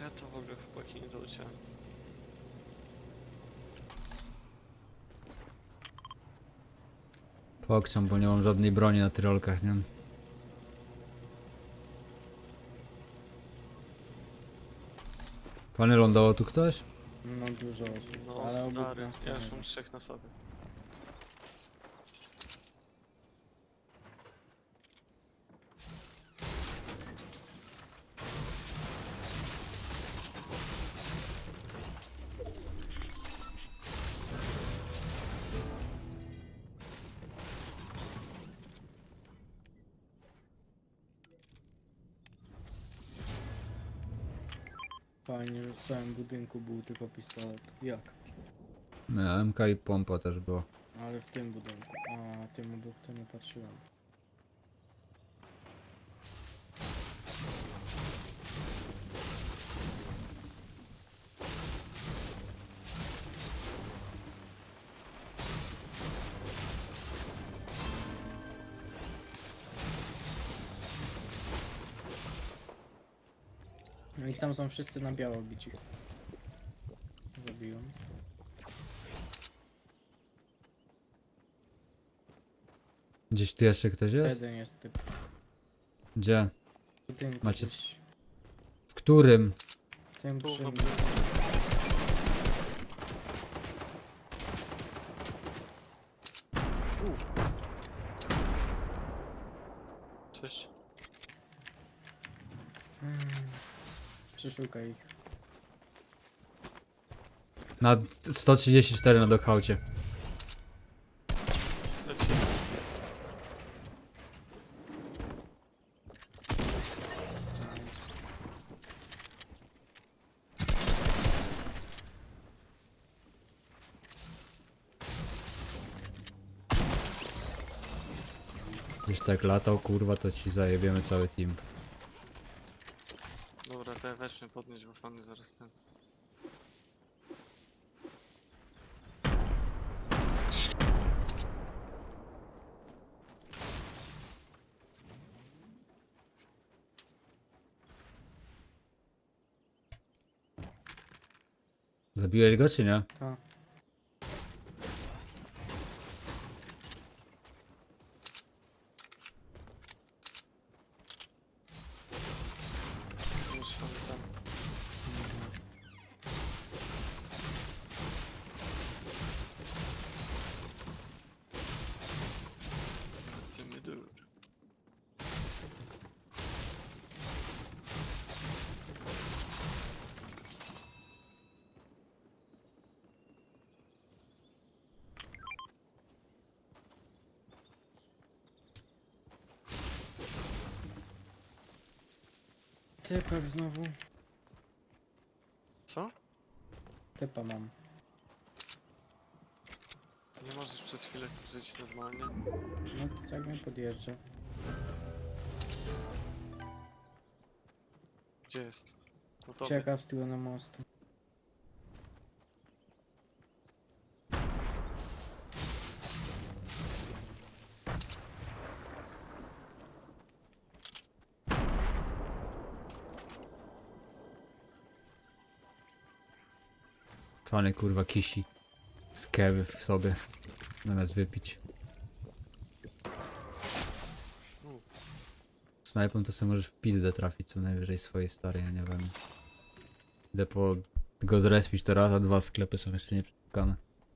Ja to w ogóle chłopaki nie doleciałem. Pokrzam, bo nie mam żadnej broni na tyrolkach, nie? Panie lądował tu ktoś? No dużo osób, No ale obok stary, ja to już mam ma. trzech na sobie. Budynku był tylko pistolet. Jak? Nie, MK i pompa też było. Ale w tym budynku. A tym obok to nie patrzyłem. No i tam są wszyscy na biało bici. Zabiłem. Gdzieś tu jeszcze ktoś jest? Jeden jest typ. Gdzie? Budynku Macie gdzieś. W którym? Tym Tu przy mnie. Cześć. Mm. Przeszukaj ich. Na 134 na dokhaucie. Leci. Gdzieś tak latał, kurwa, to ci zajebiemy cały team. Dobra, to ja weź mnie podnieść, bo fany zaraz ten. Zabiłeś go czy nie? Typek znowu. Co? Typa mam. Nie możesz przez chwilę żyć normalnie? No to tak mnie podjeżdża. Gdzie jest? No Czeka w stronę mostu. Kurwa kisi. Z kewy w sobie. Zamiast wypić. Snajpą to sobie możesz w pizdę trafić co najwyżej swojej starej, ja nie wiem. Idę po go zrespić to raz, a dwa sklepy są jeszcze nie.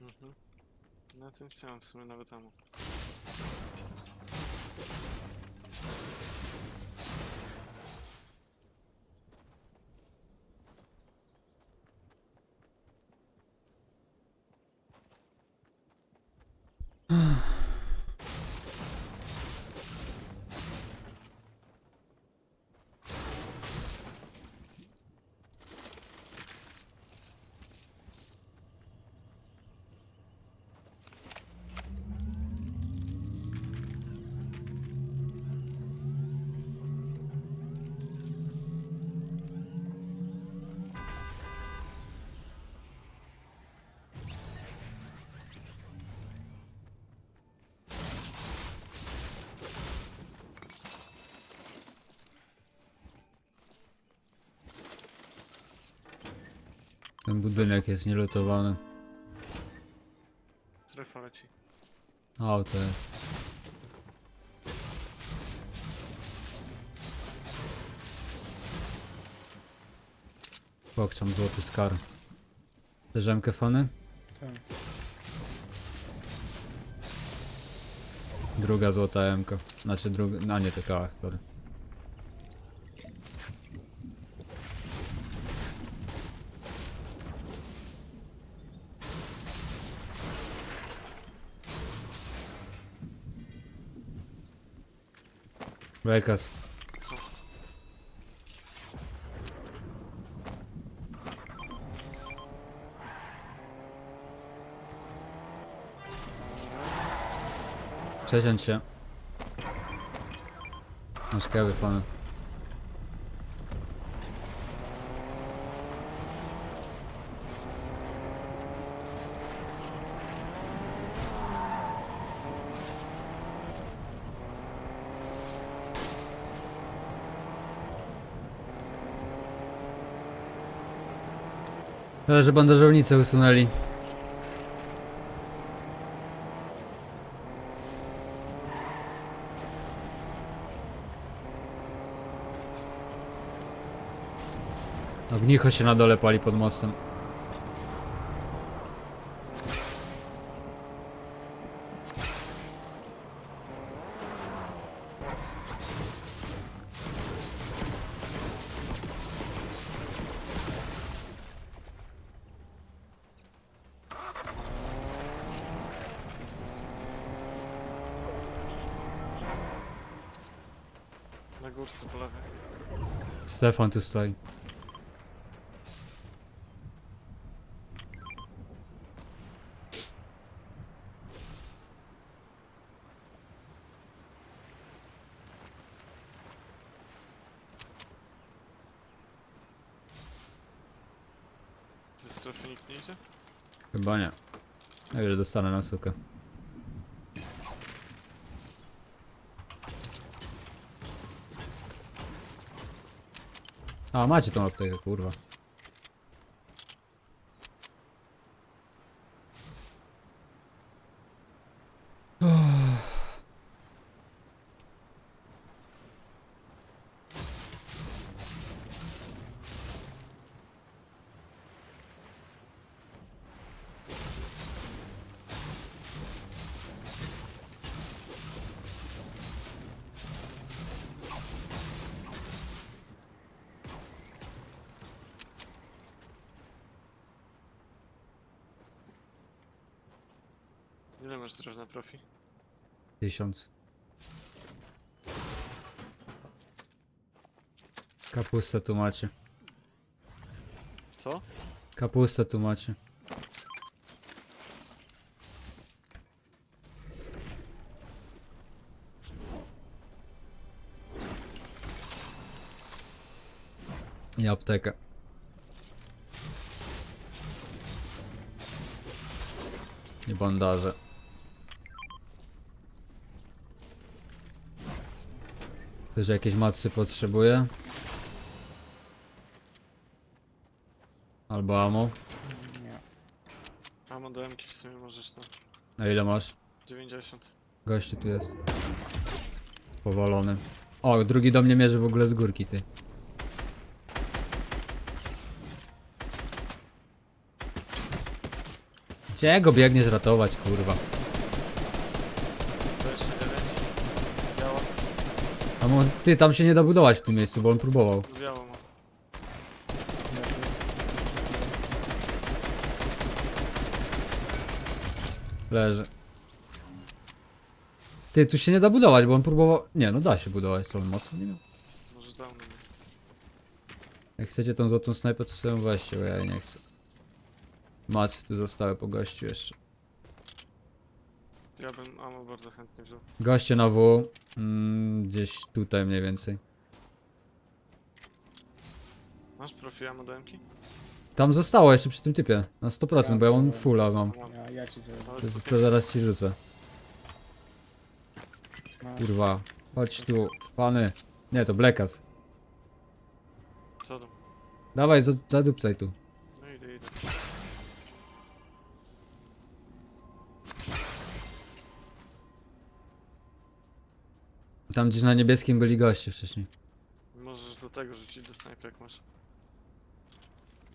Mhm. No to nie mam w sumie nawet temu. Ten budynek jest nielutowany. Strefa leci. Auto jest. Pokczam złoty skar. Drzemkę fany? Tak. Druga złota MK. Znaczy druga. No nie, to kałach, sorry. Bekas. Co? Przesiądź się. Masz kawy fany. Ale że bandażownicę usunęli. Ognicho się na dole pali pod mostem. Górce po lewej. Stefan tu stoi. Ze strefy nikt nie idzie? Chyba nie. Już dostanę na sukę. A, macie tą aptekę, kurwa. Masz zdrow na profi? Tysiąc. Kapustę tu macie. Co? Kapustę tu macie. I aptekę. I bandaże. Też jakieś macy potrzebuje? Albo amo? Nie. A mam do MK w sumie możesz na A ile masz? 90. Gościu tu jest. Powalony. O, drugi do mnie mierzy w ogóle z górki, ty. Gdzie go biegniesz ratować, kurwa? A mu, ty, tam się nie da budować w tym miejscu, bo on próbował. Biało ma. Leży. Ty, tu się nie da budować, bo on próbował... Nie, no da się budować, co on mocno nie miał. Może dał mnie. Jak chcecie tą złotą snajpę, to sobie weźcie, bo ja jej nie chcę. Macy tu zostały po gościu jeszcze. Ja bym ammo bardzo chętnie wziął. Goście na W, mm, gdzieś tutaj mniej więcej. Masz profi ammo do MK? Tam zostało jeszcze przy tym typie, na 100%, bo ja mam fulla mam. Mam. Ja, ja ci zrobię. To, 105. to zaraz ci rzucę. Masz. Kurwa, chodź tu, pany. Nie, to Blackas. Co tam? Dawaj, za- zadupcaj tu. No idę, idę. Tam gdzieś na niebieskim byli goście wcześniej. Możesz do tego rzucić do snajpy jak masz.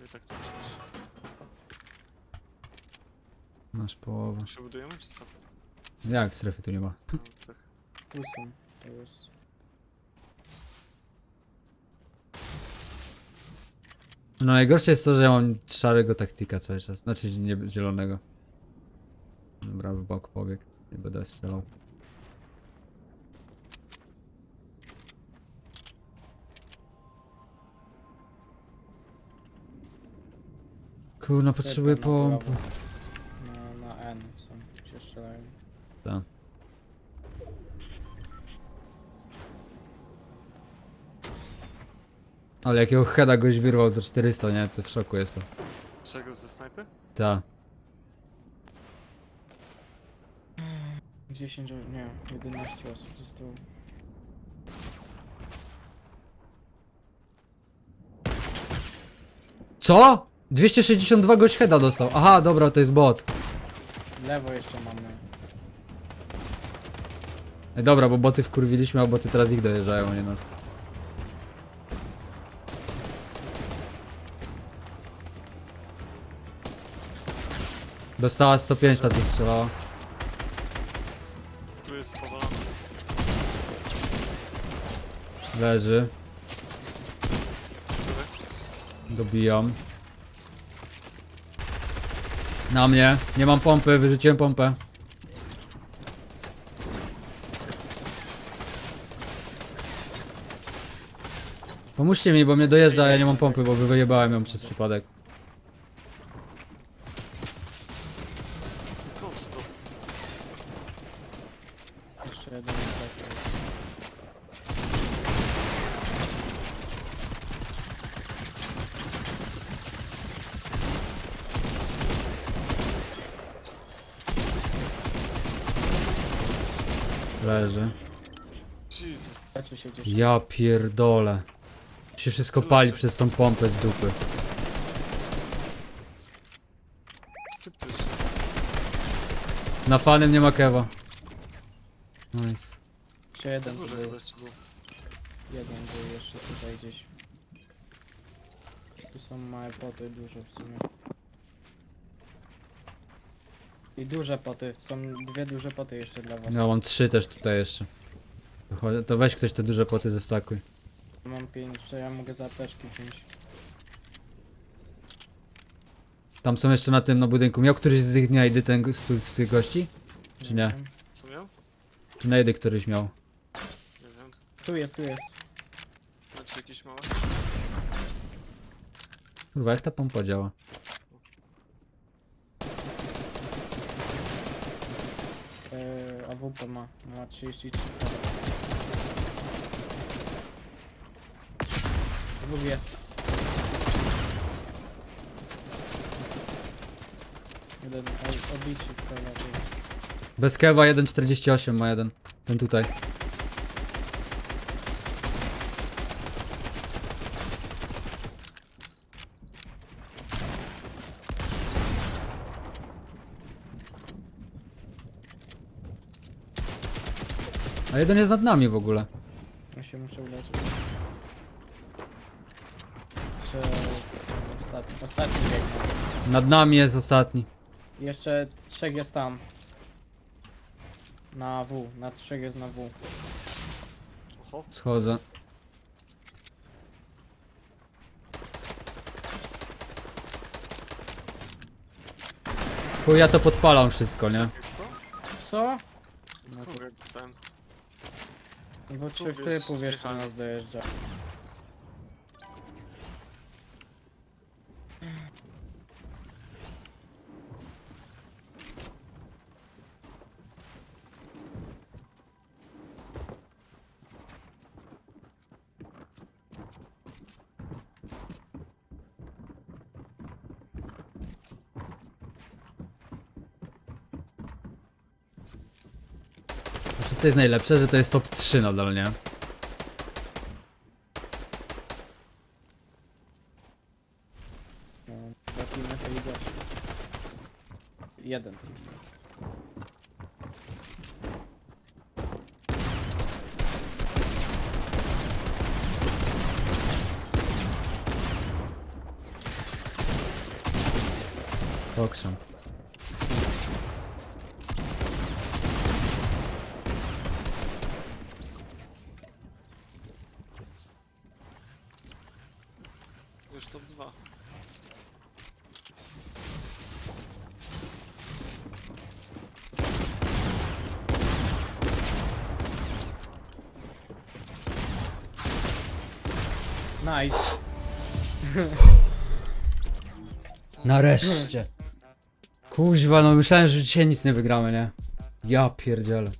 I tak to musisz. Masz połowę. Przebudujemy czy co? Jak strefy tu nie ma? No, tak. Tu są. To jest. No najgorsze jest to, że ja mam szarego taktika cały czas. Znaczy nie zielonego. Dobra, w bok pobieg. Nie będę strzelał. Kurna, potrzebuję Czekam na pompy. prawo. Na, na N są. Się strzelają. Tak. Ale jakiego heada goś wyrwał za 400, nie? To w szoku jestem. Czego ze snajpy? Ta. 10, o- nie, 11 osób zostało. Co? 262 goś heada dostał. Aha, dobra, to jest bot. Lewo jeszcze mamy. Ej, dobra, bo boty wkurwiliśmy, a boty teraz ich dojeżdżają, a nie nas. Dostała 105 ta co strzelała. Tu jest powalony. Leży. Dobijam. Na mnie. Nie mam pompy, wyrzuciłem pompę. Pomóżcie mi, bo mnie dojeżdża, a ja nie mam pompy, bo wyjebałem ją przez przypadek. Ghost, to Jeszcze jeden jest. Leży. Się. Ja pierdolę. Się wszystko pali przez tą pompę z dupy. Jest. Na fanem nie ma kewa. Nice. Jeszcze jeden tu Duży był. chyba. Jeden był jeszcze tutaj gdzieś. Tu są małe poty, duże w sumie. I duże poty. Są dwie duże poty jeszcze dla was. Ja mam trzy też tutaj jeszcze. To weź ktoś te duże poty zestakuj. Mam pięć, to ja mogę za apteczki wziąć. Tam są jeszcze na tym na budynku. Miał któryś z tych dnia idy ten z tych, z tych gości? Czy nie? wiem. Co miał? Czy na jedy któryś miał? Nie wiem. Tu jest, tu jest. Macie jakieś małe? Kurwa, jak ta pompa działa? Eee, AWP ma, ma 33 Dwóch jest. Jeden obici w prawie. Bez kewa 1.48 ma jeden. Ten tutaj. Jeden jest nad nami w ogóle. Ja się muszę uleczyć. S- ostatni, ostatni biegnie. Nad nami jest ostatni. Jeszcze trzech jest tam. Na W, na trzech jest na W. Oho. Schodzę. Chuj, ja to podpalam wszystko, nie? Co? Co? No to, ten. Bo trzech wiesz, typów jeszcze nas dojeżdża. To jest najlepsze, że to jest top 3 nadal, nie? Jeden team. Nice. Nareszcie. Kuźwa, no myślałem, że dzisiaj nic nie wygramy, nie? Ja pierdzielę.